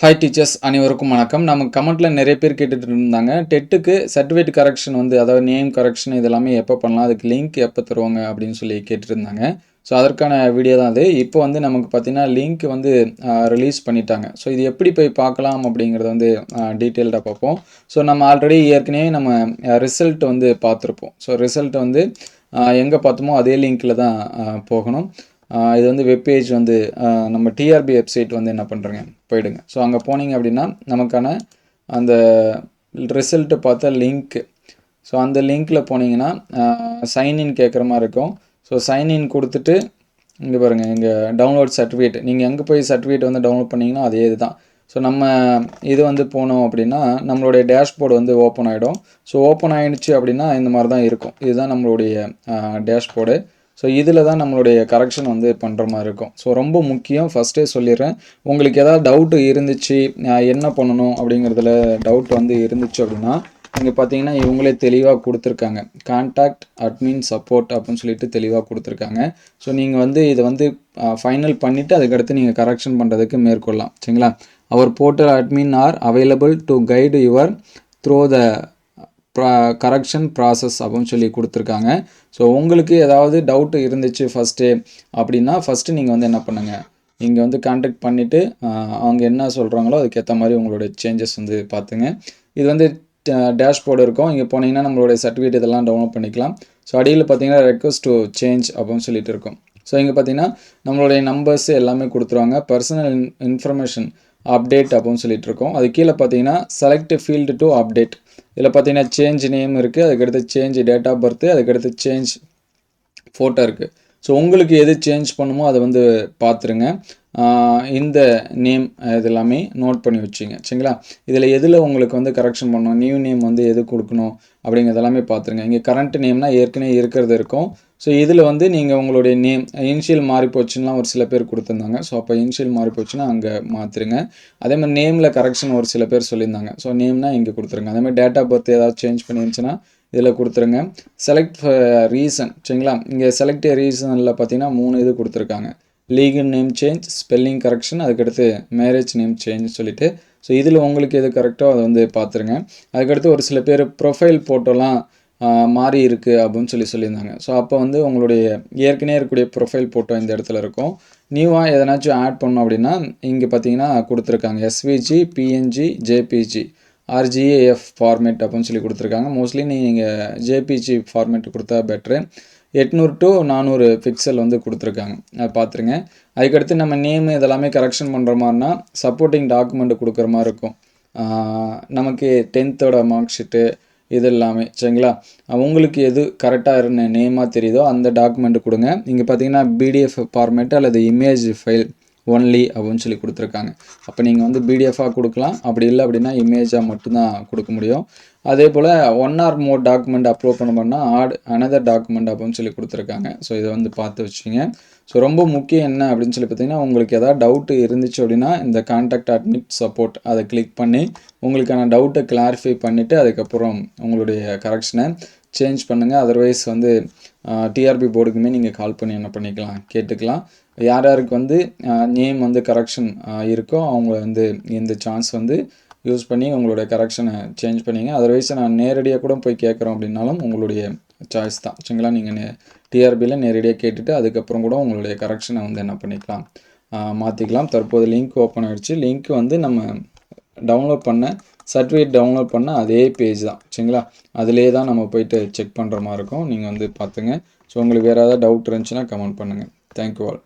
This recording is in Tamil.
ஹாய் டீச்சர்ஸ் அனைவருக்கும் வணக்கம். நம்ம கமெண்ட்டில் நிறைய பேர் கேட்டுட்டு இருந்தாங்க. டெட்டுக்கு சர்டிஃபிகேட் கரெக்ஷன் வந்து அதாவது நேம் கரெக்ஷன் இதெல்லாமே எப்போ பண்ணலாம்? அதுக்கு லிங்க் எப்போ தருவாங்க? அப்படின்னு சொல்லி கேட்டுட்டு இருந்தாங்க. ஸோ அதற்கான வீடியோ தான் அது. இப்போ வந்து நமக்கு பார்த்தீங்கன்னா லிங்க் வந்து ரிலீஸ் பண்ணிட்டாங்க. ஸோ இது எப்படி போய் பார்க்கலாம் அப்படிங்கிறத வந்து டீட்டெயில்டாக பார்ப்போம். ஸோ நம்ம ஆல்ரெடி ஏற்கனவே நம்ம ரிசல்ட் வந்து பார்த்துருப்போம். ஸோ ரிசல்ட் வந்து எங்கே பார்த்தோமோ அதே லிங்க்கில் தான் போகணும். இது வந்து வெப்பேஜ் வந்து நம்ம டிஆர்பி வெப்சைட் வந்து என்ன பண்ணுறேங்க போயிடுங்க. ஸோ அங்கே போனீங்க அப்படின்னா நமக்கான அந்த ரிசல்ட்டு பார்த்த லிங்க்கு ஸோ அந்த லிங்க்கில் போனீங்கன்னா சைன்இன் கேட்குற மாதிரி இருக்கும். ஸோ சைன்இன் கொடுத்துட்டு இங்கே பாருங்கள் இங்கே டவுன்லோட் சர்டிஃபிகேட் நீங்கள் எங்கே போய் சர்டிஃபிகேட் வந்து டவுன்லோட் பண்ணிங்கன்னா அதே இதுதான். ஸோ நம்ம இது வந்து போனோம் அப்படின்னா நம்மளுடைய டேஷ்போர்டு வந்து ஓப்பன் ஆகிடும் ஸோ ஓப்பன் ஆகிடுச்சு அப்படின்னா இந்த மாதிரி தான் இருக்கும். இதுதான் நம்மளுடைய டேஷ்போர்டு ஸோ இதில் தான் நம்மளுடைய கரெக்ஷன் வந்து பண்ணுற மாதிரி இருக்கும். ஸோ ரொம்ப முக்கியம். ஃபஸ்ட்டே சொல்லிடுறேன். உங்களுக்கு ஏதாவது டவுட்டு இருந்துச்சு நான் என்ன பண்ணணும் அப்படிங்கிறதுல டவுட் வந்து இருந்துச்சு அப்படின்னா இங்கே பார்த்தீங்கன்னா இவங்களே தெளிவாக கொடுத்துருக்காங்க. கான்டாக்ட் அட்மின் சப்போர்ட் அப்படின்னு சொல்லிட்டு தெளிவாக கொடுத்துருக்காங்க. ஸோ நீங்கள் வந்து இதை வந்து ஃபைனல் பண்ணிவிட்டு அதுக்கடுத்து நீங்கள் கரெக்ஷன் பண்ணுறதுக்கு மேற்கொள்ளலாம். சரிங்களா? Our portal admin are available to guide your through the ப்ரா கரெக்ஷன் ப்ராசஸ் அப்படின்னு சொல்லி கொடுத்துருக்காங்க. ஸோ உங்களுக்கு ஏதாவது டவுட்டு இருந்துச்சு ஃபஸ்ட்டு அப்படின்னா ஃபஸ்ட்டு நீங்கள் வந்து என்ன பண்ணுங்கள் இங்கே வந்து கான்டாக்ட் பண்ணிவிட்டு அவங்க என்ன சொல்கிறாங்களோ அதுக்கேற்ற மாதிரி உங்களுடைய சேஞ்சஸ் வந்து பார்த்துங்க. இது வந்து டேஷ்போர்டு இருக்கும். இங்கே போனீங்கன்னா நம்மளுடைய சர்டிஃபிகேட் இதெல்லாம் டவுன்லோட் பண்ணிக்கலாம். ஸோ அடியில் பார்த்தீங்கன்னா ரெக்வஸ்ட் டு சேஞ்ச் அப்படின்னு சொல்லிட்டு இருக்கும். ஸோ இங்கே பார்த்தீங்கன்னா நம்மளுடைய நம்பர்ஸ் எல்லாமே கொடுத்துருவாங்க. பர்சனல் இன் இன்ஃபர்மேஷன் அப்டேட் அப்படின்னு சொல்லிட்டு இருக்கோம். அது கீழே பார்த்தீங்கன்னா செலக்ட் ஃபீல்டு டு அப்டேட் இதில் பார்த்தீங்கன்னா சேஞ்ச் நேம் இருக்குது அதுக்கடுத்து சேஞ்ச் டேட் ஆஃப் பர்த்து அதுக்கடுத்து சேஞ்ச் ஃபோட்டோ இருக்குது ஸோ உங்களுக்கு எது சேஞ்ச் பண்ணுமோ அதை வந்து பார்த்துருங்க. இந்த நேம் இதெல்லாமே நோட் பண்ணி வச்சுங்க. சரிங்களா? இதில் எதில் உங்களுக்கு வந்து கரெக்ஷன் பண்ணணும்? நியூ நேம் வந்து எது கொடுக்கணும்? அப்படிங்கிறது எல்லாமே பார்த்துருங்க. இங்கே கரண்ட் நேம்னால் ஏற்கனவே இருக்கிறது இருக்கும். ஸோ இதில் வந்து நீங்கள் உங்களுடைய நேம் இன்ஷியல் மாறி போச்சுன்னா ஒரு சில பேர் கொடுத்துருந்தாங்க. ஸோ அப்போ இன்ஷியல் மாறி போச்சுன்னா அங்கே மாற்றிருங்க அதே மாதிரி நேமில் கரெக்ஷன் ஒரு சில பேர் சொல்லியிருந்தாங்க. ஸோ நேம்னால் இங்கே கொடுத்துருங்க. அதே மாதிரி டேட் ஆஃப் பர்த் ஏதாவது சேஞ்ச் பண்ணிருந்துச்சுன்னா இதில் கொடுத்துருங்க. செலக்ட் ரீசன் சரிங்களா? இங்கே செலக்ட் ரீசனில் பார்த்தீங்கன்னா மூணு இது கொடுத்துருக்காங்க. Legal name change spelling correction அதுக்கடுத்து மேரேஜ் நேம் சேஞ்ச் சொல்லிட்டு. ஸோ இதில் உங்களுக்கு எது கரெக்டோ அதை வந்து பார்த்துருங்க. அதுக்கடுத்து ஒரு சில பேர் ப்ரொஃபைல் ஃபோட்டோலாம் மாறி இருக்குது அப்படின்னு சொல்லி சொல்லியிருந்தாங்க. ஸோ அப்போ வந்து உங்களுடைய ஏற்கனவே இருக்கக்கூடிய ப்ரொஃபைல் ஃபோட்டோ இந்த இடத்துல இருக்கும். நியூவாக எதனாச்சும் ஆட் பண்ணோம் அப்படின்னா இங்கே பார்த்தீங்கன்னா கொடுத்துருக்காங்க. எஸ்விஜி பிஎன்ஜி ஜேபிஜி ஆர்ஜிஏஎஃப் ஃபார்மேட் அப்படின்னு சொல்லி கொடுத்துருக்காங்க. மோஸ்ட்லி நீங்கள் ஜேபிஜி ஃபார்மேட் கொடுத்தா பெட்ரு எட்நூறு டு நானூறு பிக்சல் வந்து கொடுத்துருக்காங்க. அதை பார்த்துருங்க. அதுக்கடுத்து நம்ம நேம் இதெல்லாமே கரெக்ஷன் பண்ணுற மாதிரினா சப்போர்ட்டிங் டாக்குமெண்ட் கொடுக்குற மாதிரி இருக்கும். நமக்கு டென்த்தோட மார்க் ஷீட்டு இது எல்லாமே சரிங்களா? உங்களுக்கு எது கரெக்டாக இருந்த நேமாக தெரியுதோ அந்த டாக்குமெண்ட் கொடுங்க. இங்கே பார்த்தீங்கன்னா பிடிஎஃப் ஃபார்மேட்டு அல்லது இமேஜ் ஃபைல் ஒன்லி அப்படின்னு சொல்லி கொடுத்துருக்காங்க. அப்போ நீங்கள் வந்து பிடிஎஃபாக கொடுக்கலாம். அப்படி இல்லை அப்படின்னா இமேஜாக மட்டும்தான் கொடுக்க முடியும். அதே போல் one or more document upload பண்ண பண்ணால் ஆட் அனதர் டாக்குமெண்ட் அப்படின்னு சொல்லி கொடுத்துருக்காங்க. ஸோ இதை வந்து பார்த்து வச்சுங்க ஸோ ரொம்ப முக்கியம் என்ன அப்படின்னு சொல்லி பார்த்தீங்கன்னா உங்களுக்கு எதாவது டவுட்டு இருந்துச்சு அப்படின்னா இந்த கான்டாக்ட் அட்மிட் சப்போர்ட் அதை கிளிக் பண்ணி உங்களுக்கான டவுட்டை கிளாரிஃபை பண்ணிவிட்டு அதுக்கப்புறம் உங்களுடைய கரெக்ஷனை சேஞ்ச் பண்ணுங்கள் அதர்வைஸ் வந்து டிஆர்பி போர்டுக்குமே நீங்கள் கால் பண்ணி என்ன பண்ணிக்கலாம் கேட்டுக்கலாம். யார் யாருக்கு வந்து நேம் வந்து கரெக்ஷன் இருக்கோ அவங்க வந்து இந்த சான்ஸ் வந்து யூஸ் பண்ணி உங்களுடைய கரெக்ஷனை சேஞ்ச் பண்ணிங்க. அதர்வைஸ் நான் நேரடியாக கூட போய் கேட்குறோம் அப்படின்னாலும் உங்களுடைய சாய்ஸ் தான். சரிங்களா? நீங்கள் நே டிஆர்பியில் நேரடியாக கேட்டுட்டு அதுக்கப்புறம் கூட உங்களுடைய கரெக்ஷனை வந்து என்ன பண்ணிக்கலாம் மாற்றிக்கலாம் தற்போது லிங்க் ஓப்பன் ஆகிடுச்சு லிங்க் வந்து நம்ம டவுன்லோட் பண்ண சர்டிஃபிகேட் டவுன்லோட் பண்ண அதே பேஜ் தான். சரிங்களா? அதிலே தான் நம்ம போயிட்டு செக் பண்ணுற மாதிரி இருக்கும். நீங்கள் வந்து பார்த்துங்க. ஸோ உங்களுக்கு வேறு ஏதாவது டவுட் இருந்துச்சுன்னா கமெண்ட் பண்ணுங்கள் தேங்க்யூ ஆல்